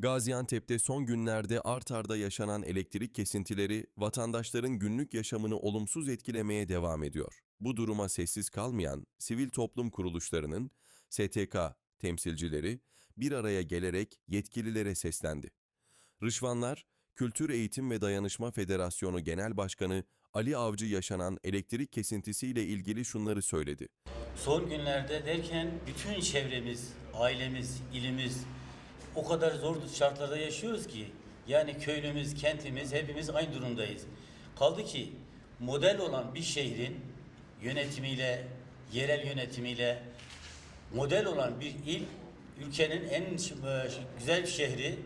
Gaziantep'te son günlerde art arda yaşanan elektrik kesintileri vatandaşların günlük yaşamını olumsuz etkilemeye devam ediyor. Bu duruma sessiz kalmayan sivil toplum kuruluşlarının STK temsilcileri bir araya gelerek yetkililere seslendi. Rışvanlar, Kültür Eğitim ve Dayanışma Federasyonu Genel Başkanı Ali Avcı yaşanan elektrik kesintisiyle ilgili şunları söyledi. Son günlerde derken bütün çevremiz, ailemiz, ilimiz o kadar zor şartlarda yaşıyoruz ki yani köylümüz, kentimiz hepimiz aynı durumdayız. Kaldı ki model olan bir şehrin yönetimiyle, yerel yönetimiyle model olan bir il ülkenin en e, güzel şehri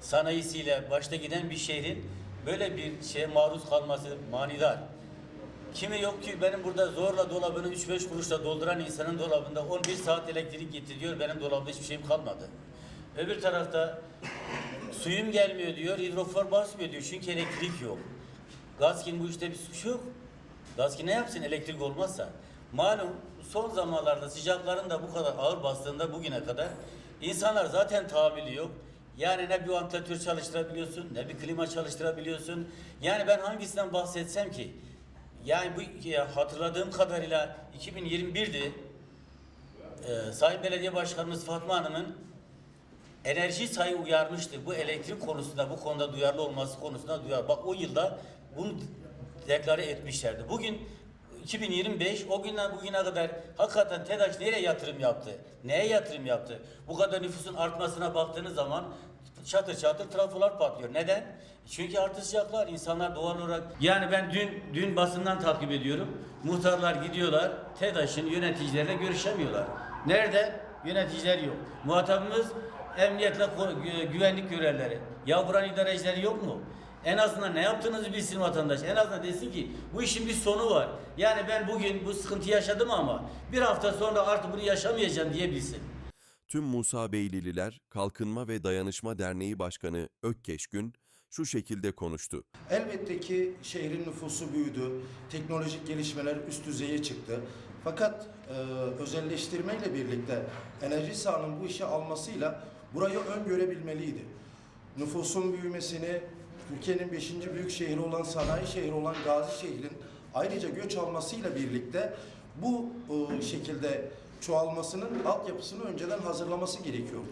sanayisiyle başta giden bir şehrin böyle bir şeye maruz kalması manidar. Kimi yok ki benim burada zorla dolabını 3-5 kuruşla dolduran insanın dolabında 11 saat elektrik gitti diyor. Benim dolabımda hiçbir şeyim kalmadı. Öbür tarafta suyum gelmiyor diyor. Hidrofor basmıyor diyor. Çünkü elektrik yok. Gazkin bu işte bir suç yok. Gazkin ne yapsın elektrik olmazsa? Malum son zamanlarda sıcakların da bu kadar ağır bastığında bugüne kadar insanlar zaten tahammülü yok. Yani ne bir vantilatör çalıştırabiliyorsun ne bir klima çalıştırabiliyorsun. Yani ben hangisinden bahsetsem ki? Yani bu ya hatırladığım kadarıyla 2021'di. Ee, Sayın Belediye Başkanımız Fatma Hanım'ın enerji sayı uyarmıştı. Bu elektrik konusunda, bu konuda duyarlı olması konusunda duyar. Bak o yılda bunu deklare etmişlerdi. Bugün 2025 o günden bugüne kadar hakikaten TEDAŞ nereye yatırım yaptı? Neye yatırım yaptı? Bu kadar nüfusun artmasına baktığınız zaman çatır çatır trafolar patlıyor. Neden? Çünkü artacaklar. insanlar doğal olarak... Yani ben dün dün basından takip ediyorum. Muhtarlar gidiyorlar. TEDAŞ'ın yöneticileriyle görüşemiyorlar. Nerede? Yöneticiler yok. Muhatabımız emniyetle güvenlik görevlileri. Ya buranın idarecileri yok mu? En azından ne yaptığınızı bilsin vatandaş. En azından desin ki bu işin bir sonu var. Yani ben bugün bu sıkıntı yaşadım ama bir hafta sonra artık bunu yaşamayacağım diyebilsin. Tüm Musa Beylililer Kalkınma ve Dayanışma Derneği Başkanı Ökkeş Gün şu şekilde konuştu. Elbette ki şehrin nüfusu büyüdü, teknolojik gelişmeler üst düzeye çıktı. Fakat e, özelleştirmeyle birlikte enerji sahanın bu işe almasıyla burayı öngörebilmeliydi. Nüfusun büyümesini, ülkenin 5. büyük şehri olan sanayi şehri olan Gazi şehrin ayrıca göç almasıyla birlikte bu e, şekilde çoğalmasının altyapısını önceden hazırlaması gerekiyordu.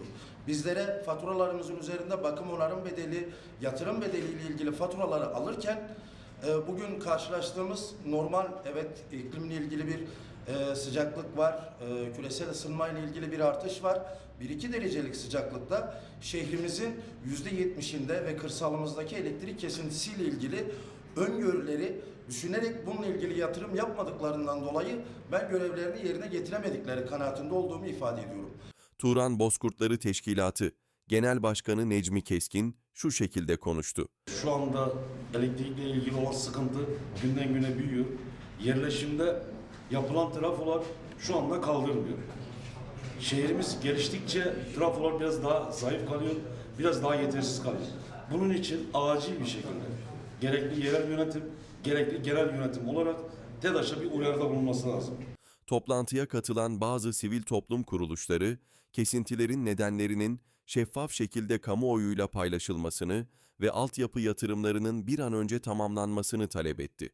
Bizlere faturalarımızın üzerinde bakım onarım bedeli, yatırım bedeliyle ilgili faturaları alırken e, bugün karşılaştığımız normal evet iklimle ilgili bir e, sıcaklık var, e, küresel ısınma ile ilgili bir artış var. 1-2 derecelik sıcaklıkta şehrimizin %70'inde ve kırsalımızdaki elektrik kesintisiyle ilgili öngörüleri düşünerek bununla ilgili yatırım yapmadıklarından dolayı ben görevlerini yerine getiremedikleri kanaatinde olduğumu ifade ediyorum. Turan Bozkurtları Teşkilatı Genel Başkanı Necmi Keskin şu şekilde konuştu. Şu anda elektrikle ilgili olan sıkıntı günden güne büyüyor. Yerleşimde yapılan trafolar şu anda kaldırmıyor. Şehrimiz geliştikçe trafolar biraz daha zayıf kalıyor, biraz daha yetersiz kalıyor. Bunun için acil bir şekilde gerekli yerel yönetim, gerekli genel yönetim olarak TEDAŞ'a bir uyarıda bulunması lazım. Toplantıya katılan bazı sivil toplum kuruluşları kesintilerin nedenlerinin şeffaf şekilde kamuoyuyla paylaşılmasını ve altyapı yatırımlarının bir an önce tamamlanmasını talep etti.